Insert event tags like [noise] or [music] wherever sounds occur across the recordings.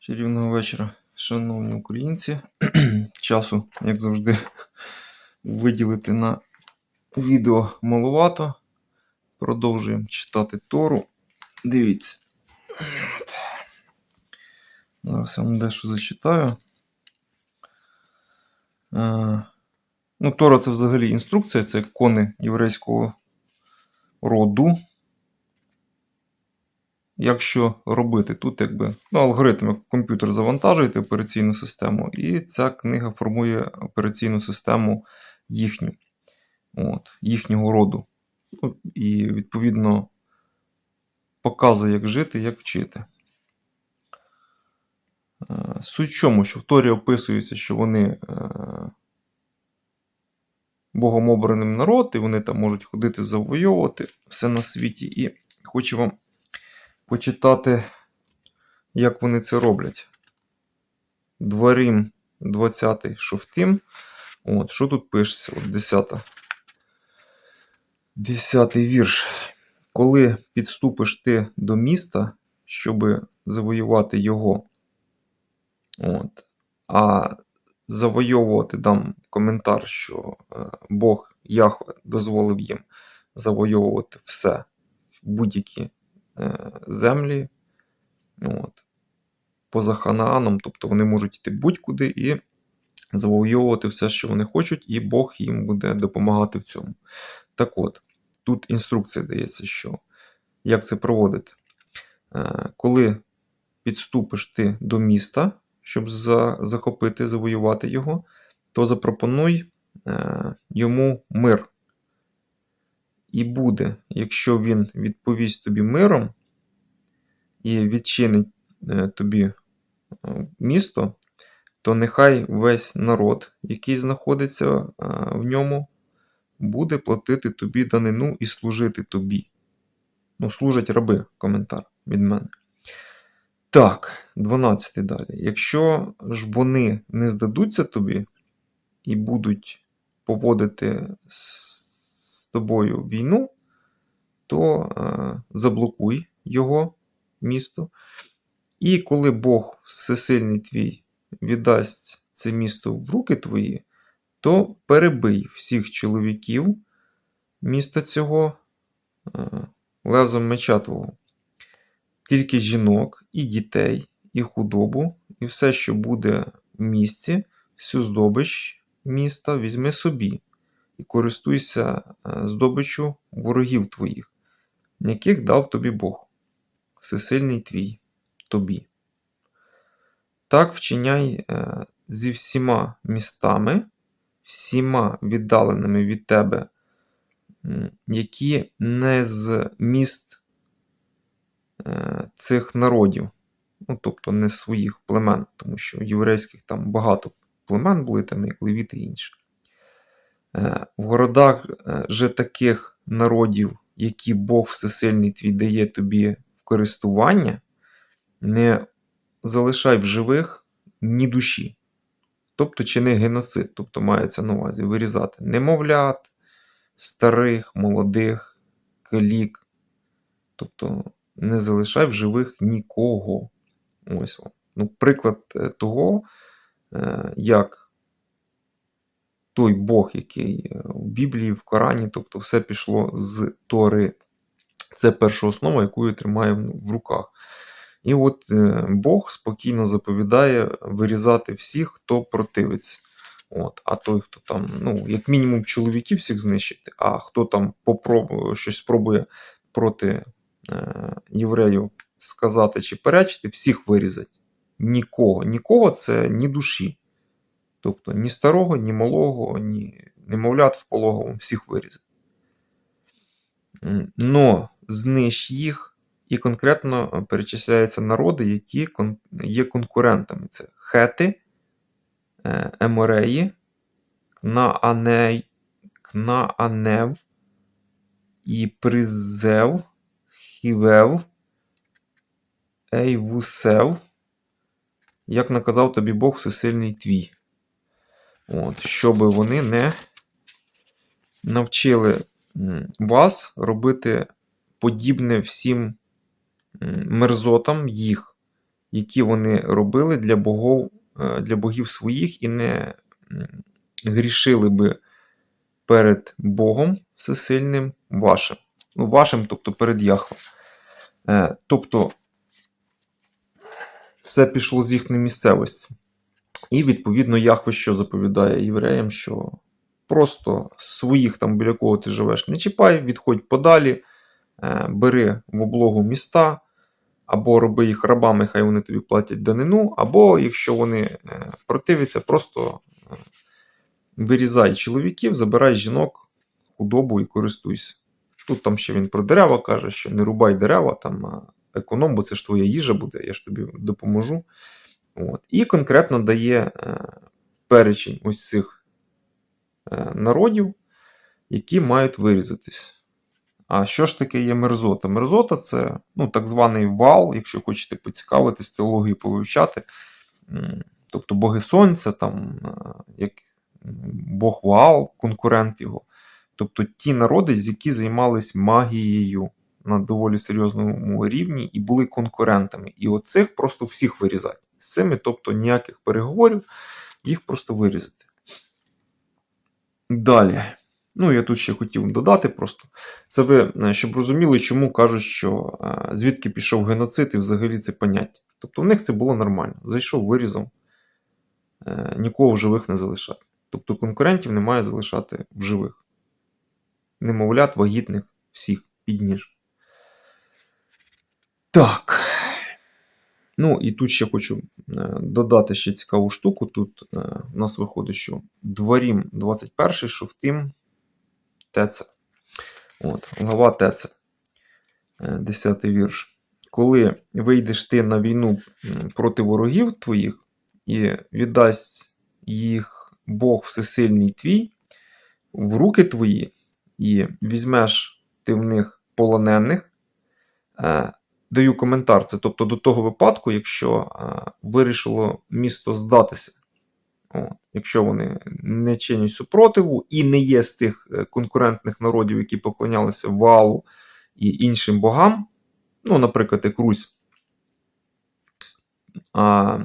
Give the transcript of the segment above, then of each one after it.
Чарівного вечора, шановні українці. [clears throat] Часу, як завжди, виділити на відео маловато. Продовжуємо читати Тору. Дивіться. От. Зараз я вам дещо зачитаю. Е, ну, Тора це взагалі інструкція, це кони єврейського роду. Як що робити? Тут якби ну, алгоритм як в комп'ютер завантажуєте операційну систему, і ця книга формує операційну систему їхню, от, їхнього роду. Ну, І відповідно показує, як жити, як вчити. Е, Суть в чому, що в Торі описується, що вони е, Богом обраний народ, і вони там можуть ходити завойовувати все на світі. І хочу вам почитати, як вони це роблять. Дворім 20 шофтим. От, що тут пишеться? От 10. 10 вірш. Коли підступиш ти до міста, щоб завоювати його. От, а завойовувати дам коментар, що е, Бог Яхве дозволив їм завойовувати все будь-які землі. От. Поза Ханааном, тобто вони можуть йти будь-куди і завойовувати все, що вони хочуть, і Бог їм буде допомагати в цьому. Так от, тут інструкція дається, що як це проводити. Е, Коли підступиш ти до міста, щоб за, захопити, завоювати його, то запропонуй е, йому мир. І буде, якщо він відповість тобі миром і відчинить е, тобі е, місто, то нехай весь народ, який знаходиться е, в ньому, буде платити тобі данину і служити тобі. Ну, служать раби, коментар від мене. Так, 12 далі. Якщо ж вони не здадуться тобі і будуть поводити тобою війну, то е, заблокуй його місто. І коли Бог всесильний твій віддасть це місто в руки твої, то перебий всіх чоловіків міста цього е, лезом меча твого. Тільки жінок, і дітей, і худобу, і все, що буде в місті, всю здобич міста візьми собі і користуйся е, здобиччю ворогів твоїх, яких дав тобі Бог, всесильний твій тобі. Так вчиняй е, зі всіма містами, всіма віддаленими від тебе, які не з міст е, цих народів, ну, тобто не своїх племен, тому що єврейських там багато племен були, там як левіти і інші. Е, В городах е, же таких народів, які Бог Всесильний твій дає тобі в користування, не залишай в живих ні душі. Тобто чини геноцид, тобто мається на увазі вирізати немовлят, старих, молодих, калік. Тобто не залишай в живих нікого. Ось. Ну, приклад е, того, як той Бог, який е, в Біблії, в Корані, тобто все пішло з Тори. Це перша основа, яку я тримаю в руках. І от е, Бог спокійно заповідає вирізати всіх, хто противиться. От, А той, хто там, ну, як мінімум, чоловіків всіх знищити, а хто там попробує, щось спробує проти е, євреїв сказати чи перечити, всіх вирізать. Нікого. Нікого це ні душі. Тобто ні старого, ні малого, ні немовлят в пологовому, всіх вирізать. М, Но знищ їх і конкретно е, перечисляються народи, які є конкурентами. Це хети, е, емореї, Кнааней, Кнаанев, і Призев, Хівев, Ейвусев, як наказав тобі Бог всесильний твій. От, щоб вони не навчили вас робити подібне всім мерзотам їх, які вони робили для богов, е, для богів своїх і не грішили би перед Богом всесильним вашим. Ну, вашим, тобто перед Яхве. Е, Тобто, все пішло з їхньої місцевості. І, відповідно, Яхве що заповідає євреям, що просто своїх там, біля кого ти живеш, не чіпай, відходь подалі, е, бери в облогу міста, або роби їх рабами, хай вони тобі платять данину, або якщо вони е, противляться, просто е, вирізай чоловіків, забирай жінок, худобу і користуйся. Тут там ще він про дерева каже, що не рубай дерева, там економ, бо це ж твоя їжа буде, я ж тобі допоможу. От. І конкретно дає е, перечень ось цих е, народів, які мають вирізатись. А що ж таке є мерзота? Мерзота це ну, так званий вал, якщо хочете поцікавитись, теологію повивчати. Тобто боги сонця, там, е, як Бог Ваал, конкурент його. Тобто ті народи, які займались магією на доволі серйозному рівні і були конкурентами. І оцих просто всіх вирізати. З цими, тобто ніяких переговорів, їх просто вирізати. Далі. Ну, я тут ще хотів додати просто. Це ви, е, щоб розуміли, чому кажуть, що е, звідки пішов геноцид і взагалі це поняття. Тобто в них це було нормально. Зайшов, вирізав, е, нікого в живих не залишати. Тобто конкурентів немає залишати в живих. Немовлят, вагітних, всіх під ніж. Так. Ну, і тут ще хочу е, додати ще цікаву штуку. Тут е, у нас виходить, що дворім 21, Шовтим, Теце. От, глава Теце. 10 вірш. Коли вийдеш ти на війну проти ворогів твоїх і віддасть їх Бог Всесильний твій в руки твої, і візьмеш ти в них полонених, е, даю коментар. Це тобто до того випадку, якщо е, вирішило місто здатися. От. Якщо вони не чинять супротиву і не є з тих е, конкурентних народів, які поклонялися валу і іншим богам, ну, наприклад, як Русь, а,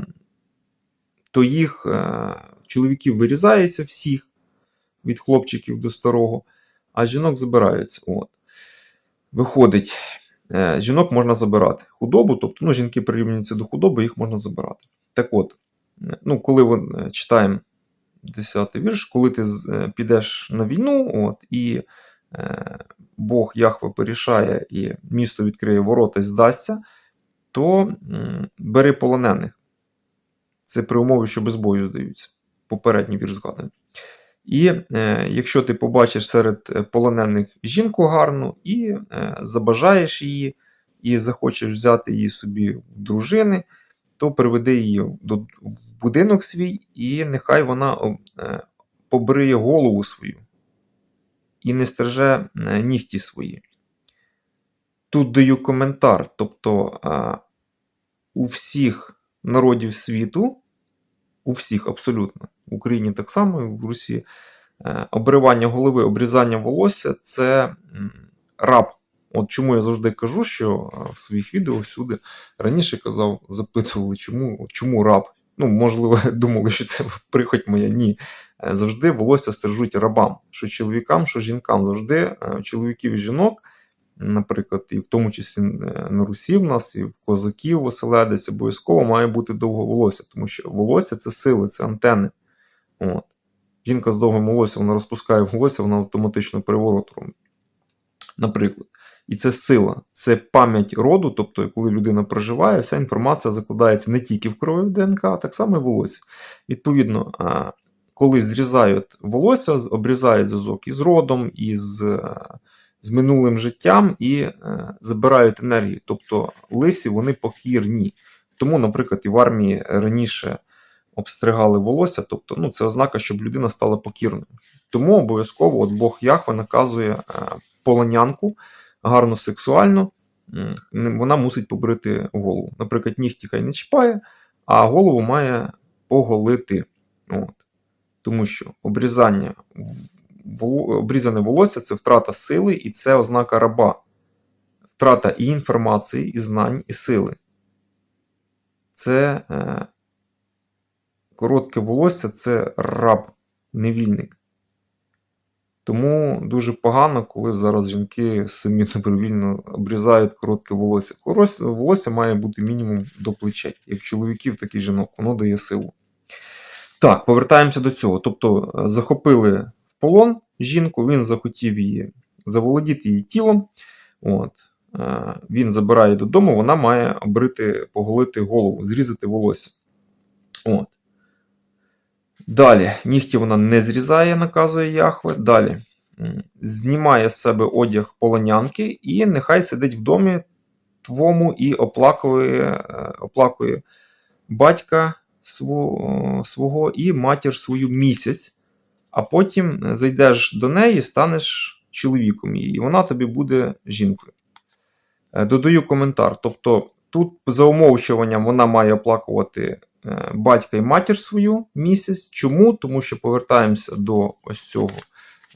то їх е, чоловіків вирізається всіх від хлопчиків до старого, а жінок забираються. От. Виходить, жінок можна забирати. Худобу, тобто ну, жінки прирівнюються до худоби, їх можна забирати. Так от, е, ну, коли ви, е, читаємо 10 вірш, коли ти е, підеш на війну, от, і е, Бог Яхве порішає, і місто відкриє ворота і здасться, то бери полонених. Це при умові, що без бою здаються. Попередній вірш згаданий. І е, якщо ти побачиш серед е, полонених жінку гарну і е, забажаєш її, і захочеш взяти її собі в дружини, то приведи її до, в будинок свій, і нехай вона е, побриє голову свою і не стриже е, нігті свої. Тут даю коментар, тобто е, у всіх народів світу, у всіх абсолютно, в Україні так само, і в Русі, е, обривання голови, обрізання волосся це раб. От чому я завжди кажу, що е, в своїх відео всюди раніше казав, запитували, чому, чому раб. Ну, можливо, [laughs] думали, що це прихоть моя. Ні. Е, Завжди волосся стрижуть рабам. Що чоловікам, що жінкам. Завжди чоловіків і жінок, наприклад, і в тому числі на Русі в нас, і в козаків оселедець, обов'язково має бути довге волосся, тому що волосся це сили, це антени. От. Жінка з довгим волоссям, вона розпускає волосся, вона автоматично переворот робить. Наприклад. І це сила, це пам'ять роду, тобто, коли людина проживає, вся інформація закладається не тільки в крові в ДНК, а так само і в волосся. Відповідно, коли зрізають волосся, обрізають зв'язок із родом, із е, з минулим життям і е, забирають енергію. Тобто лисі вони покірні. Тому, наприклад, і в армії раніше обстригали волосся, тобто ну, це ознака, щоб людина стала покірною. Тому обов'язково от Бог Яхве наказує е, полонянку гарно сексуально, вона мусить побрити голову. Наприклад, нігті хай не чіпає, а голову має поголити. От. Тому що обрізання обрізане волосся це втрата сили, і це ознака раба. Втрата і інформації, і знань, і сили. Це е, коротке волосся це раб, невільник. Тому дуже погано, коли зараз жінки самі [laughs] добровільно обрізають коротке волосся. Волосся має бути мінімум до плечей. Як чоловіків, так і жінок, воно дає силу. Так, повертаємося до цього. Тобто, е, захопили в полон жінку, він захотів її заволодіти її тілом. От. Е, Він забирає додому, вона має обрити, поголити голову, зрізати волосся. От. Далі, нігті вона не зрізає, наказує Яхве. Далі знімає з себе одяг полонянки і нехай сидить в домі твому і оплакує, е, оплакує батька свого, і матір свою місяць, а потім зайдеш до неї, станеш чоловіком її, і вона тобі буде жінкою. Е, Додаю коментар. Тобто, тут за умовчуванням вона має оплакувати батька і матір свою місяць. Чому? Тому що повертаємося до ось цього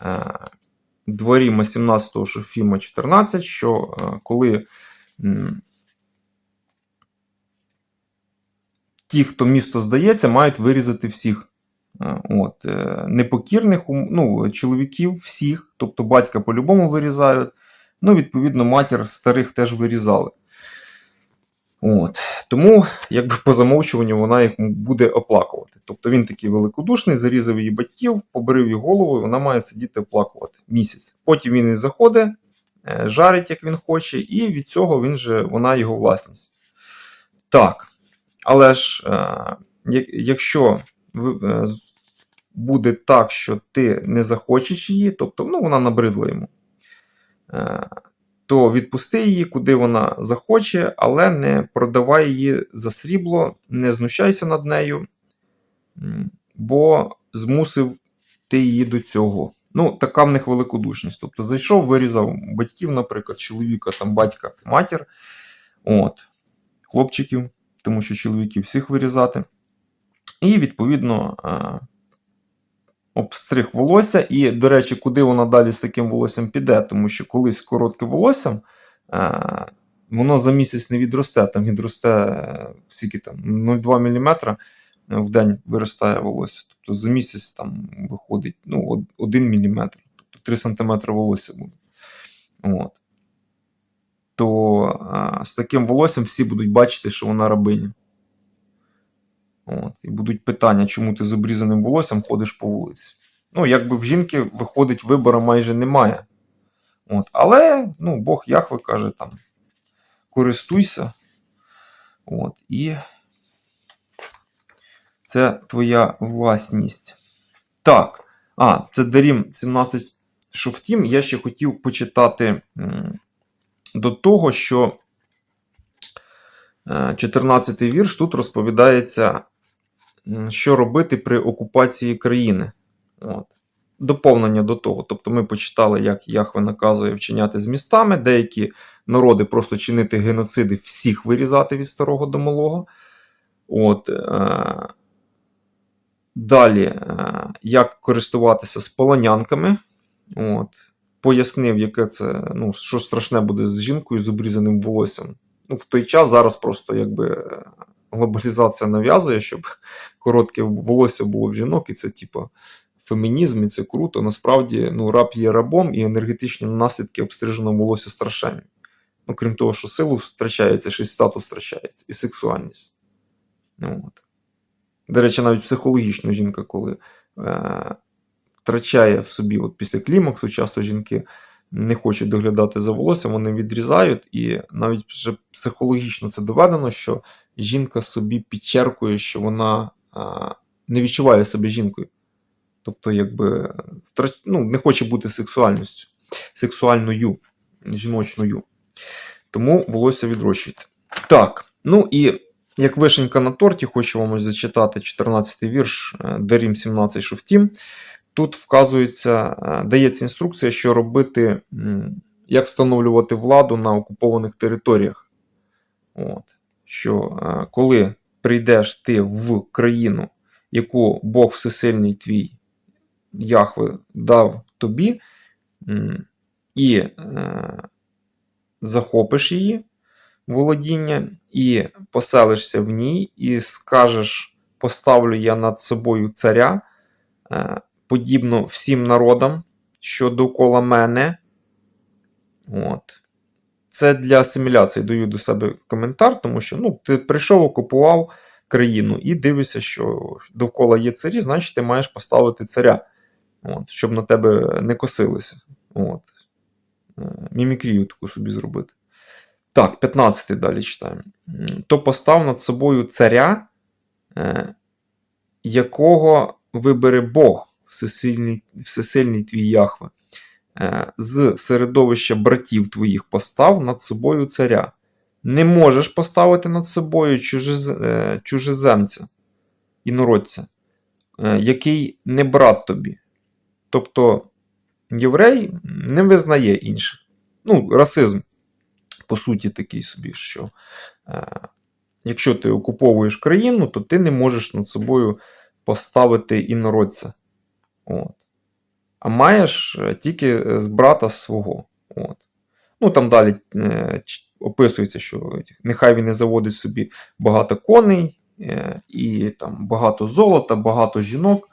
е, дворіма 17 Шофіма 14, що е, коли ті, хто місто здається, мають вирізати всіх. Е, От, е, непокірних ну, чоловіків всіх, тобто батька по-любому вирізають. Ну, відповідно, матір старих теж вирізали. От. Тому, якби по замовчуванню, вона їх буде оплакувати. Тобто він такий великодушний, зарізав її батьків, побрив її голову, і вона має сидіти оплакувати місяць. Потім він і заходить, е, жарить, як він хоче, і від цього він же, вона його власність. Так. Але ж, е, якщо е, буде так, що ти не захочеш її, тобто ну, вона набридла йому, то відпусти її, куди вона захоче, але не продавай її за срібло, не знущайся над нею, бо змусив ти її до цього. Ну, така в них великодушність. Тобто зайшов, вирізав батьків, наприклад, чоловіка, там батька, матір, от, хлопчиків, тому що чоловіків всіх вирізати. І, відповідно, обстриг волосся. І, до речі, куди вона далі з таким волоссям піде, тому що колись коротке волоссям, е, воно за місяць не відросте, там відросте е, скільки там 0,2 мм в день виростає волосся. Тобто за місяць там виходить ну, 1 мм, тобто 3 см волосся буде. От. То е, з таким волоссям всі будуть бачити, що вона рабиня. От, і будуть питання, чому ти з обрізаним волоссям ходиш по вулиці. Ну, якби в жінки виходить, вибору майже немає. От, але ну, Бог Яхве каже там: користуйся. От, і це твоя власність. Так. А, це Дарім 17 Шофтім. Я ще хотів почитати до того, що 14 вірш тут розповідається, що робити при окупації країни. От. Доповнення до того. Тобто ми почитали, як Яхве наказує вчиняти з містами, деякі народи просто чинити геноциди, всіх вирізати від старого до малого. От, е- Далі, е- як користуватися з полонянками. От. Пояснив, яке це, ну, що страшне буде з жінкою з обрізаним волоссям. Ну, в той час зараз просто якби е, глобалізація нав'язує, щоб коротке волосся було в жінок, і це, типу, фемінізм, і це круто. Насправді, ну, раб є рабом, і енергетичні наслідки обстриженого волосся страшенні. Ну, крім того, що силу втрачається, ще й статус втрачається, і сексуальність. Ну, от. До речі, навіть психологічно жінка, коли е, втрачає в собі, от після клімаксу, часто жінки не хочуть доглядати за волоссям, вони відрізають, і навіть вже психологічно це доведено, що жінка собі підчеркує, що вона е, не відчуває себе жінкою. Тобто, якби ну, не хоче бути сексуальністю, сексуальною, жіночною. Тому волосся відрощуйте. Так, ну і як вишенька на торті, хочу вам зачитати 14-й вірш е, Дарім 17 Шофтім. Тут вказується, е, дається інструкція, що робити, як встановлювати владу на окупованих територіях. От. Що е, коли прийдеш ти в країну, яку Бог Всесильний твій Яхве дав тобі, і е, захопиш її, володіння, і поселишся в ній, і скажеш: поставлю я над собою царя, е, подібно всім народам, що довкола мене. От. Це для асиміляції даю до себе коментар, тому що ну, ти прийшов, окупував країну і дивишся, що довкола є царі, значить ти маєш поставити царя, от, щоб на тебе не косилися. От. Е, Мімікрію таку собі зробити. Так, 15 далі читаємо. То постав над собою царя, е, якого вибере Бог, всесильний, всесильний твій Яхве. Е, З середовища братів твоїх постав над собою царя. Не можеш поставити над собою е, чужеземця, інородця, е, який не брат тобі. Тобто єврей не визнає інших. Ну, расизм, по суті, такий собі, що е, якщо ти окуповуєш країну, то ти не можеш над собою поставити інородця. От. А маєш е, тільки з брата свого. От. Ну, там далі е, описується, що нехай він не заводить собі багато коней, е, і там багато золота, багато жінок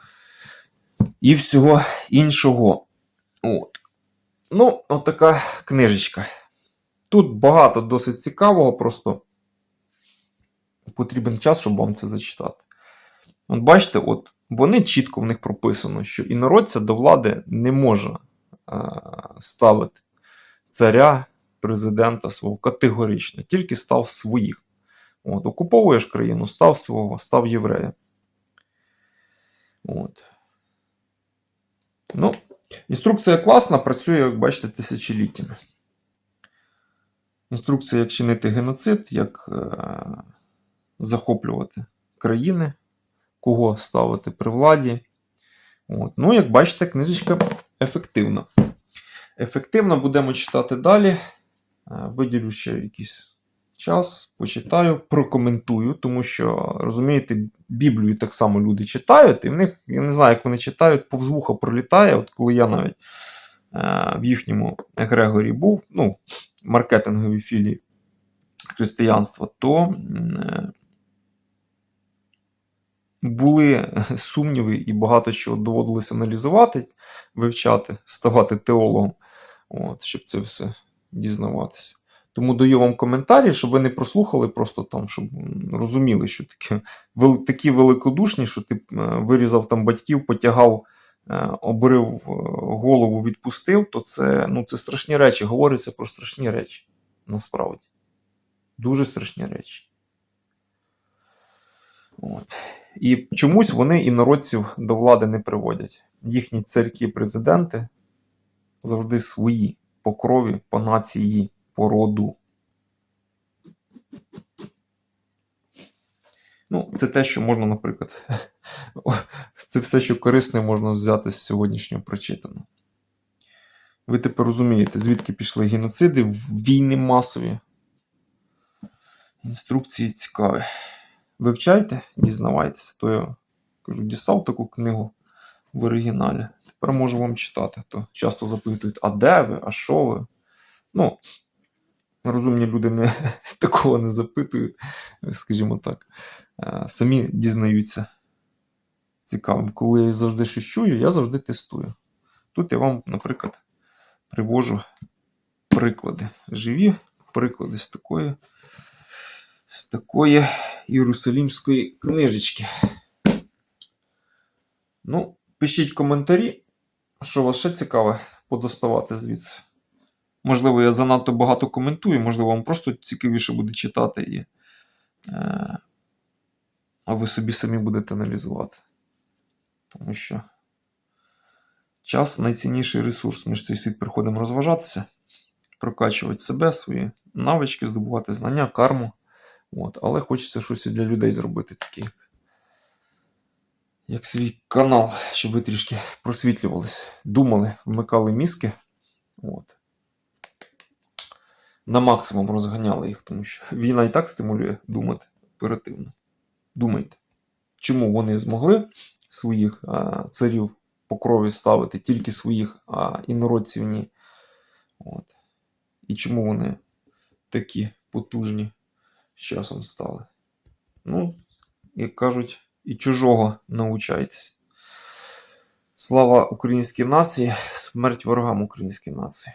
і всього іншого. От. Ну, от книжечка. Тут багато досить цікавого, просто потрібен час, щоб вам це зачитати. От бачите, от вони чітко в них прописано, що інородця до влади не може ставити царя, президента свого категорично, тільки став своїх. От, окуповуєш країну, став свого, став єврея. От. Ну, інструкція класна, працює, як бачите, тисячоліттями. Інструкція, як чинити геноцид, як е, захоплювати країни, кого ставити при владі. От. Ну, як бачите, книжечка ефективна. Ефективно будемо читати далі. Е, Виділю ще якийсь час, почитаю, прокоментую, тому що, розумієте, Біблію так само люди читають, і в них, я не знаю, як вони читають, повз вуха пролітає. От коли я навіть е, в їхньому Егрегорі був, ну, маркетинговій філії християнства, то е, були сумніви і багато чого доводилося аналізувати, вивчати, ставати теологом, от, щоб це все дізнаватися. Тому даю вам коментарі, щоб ви не прослухали, просто там, щоб розуміли, що таке, такі великодушні, що ти е, вирізав там батьків, потягав, е, обрив е, голову, відпустив, то це, ну, це страшні речі. Говориться про страшні речі. Насправді. Дуже страшні речі. От. І чомусь вони інородців до влади не приводять. Їхні царьки, президенти завжди свої по крові, по нації, по роду. Ну, це те, що можна, наприклад, [laughs] це все, що корисне можна взяти з сьогоднішнього прочитаного. Ви тепер розумієте, звідки пішли геноциди, війни масові. Інструкції цікаві. Вивчайте, дізнавайтеся. То я кажу, дістав таку книгу в оригіналі. Тепер можу вам читати. То часто запитують, а де ви, а що ви? Ну, розумні люди не, [laughs] такого не запитують, скажімо так. Е, Самі дізнаються цікавим. Коли я завжди щось чую, я завжди тестую. Тут я вам, наприклад, привожу приклади. Живі приклади з такої, з такої Єрусалімської книжечки. Ну, пишіть коментарі, що вас ще цікаве подоставати звідси. Можливо, я занадто багато коментую, можливо, вам просто цікавіше буде читати і. Е, а ви собі самі будете аналізувати. Тому що час найцінніший ресурс. Ми ж цей світ приходимо розважатися, прокачувати себе, свої навички, здобувати знання, карму. От. Але хочеться щось і для людей зробити, таке, як, як свій канал, щоб ви трішки просвітлювались, думали, вмикали мізки. От. На максимум розганяли їх, тому що війна і так стимулює думати оперативно. Думайте, чому вони змогли своїх а, царів по крові ставити, тільки своїх, а інородців ні. От. І чому вони такі потужні з часом стали. Ну, як кажуть, і чужого научайтесь. Слава українській нації, смерть ворогам української нації.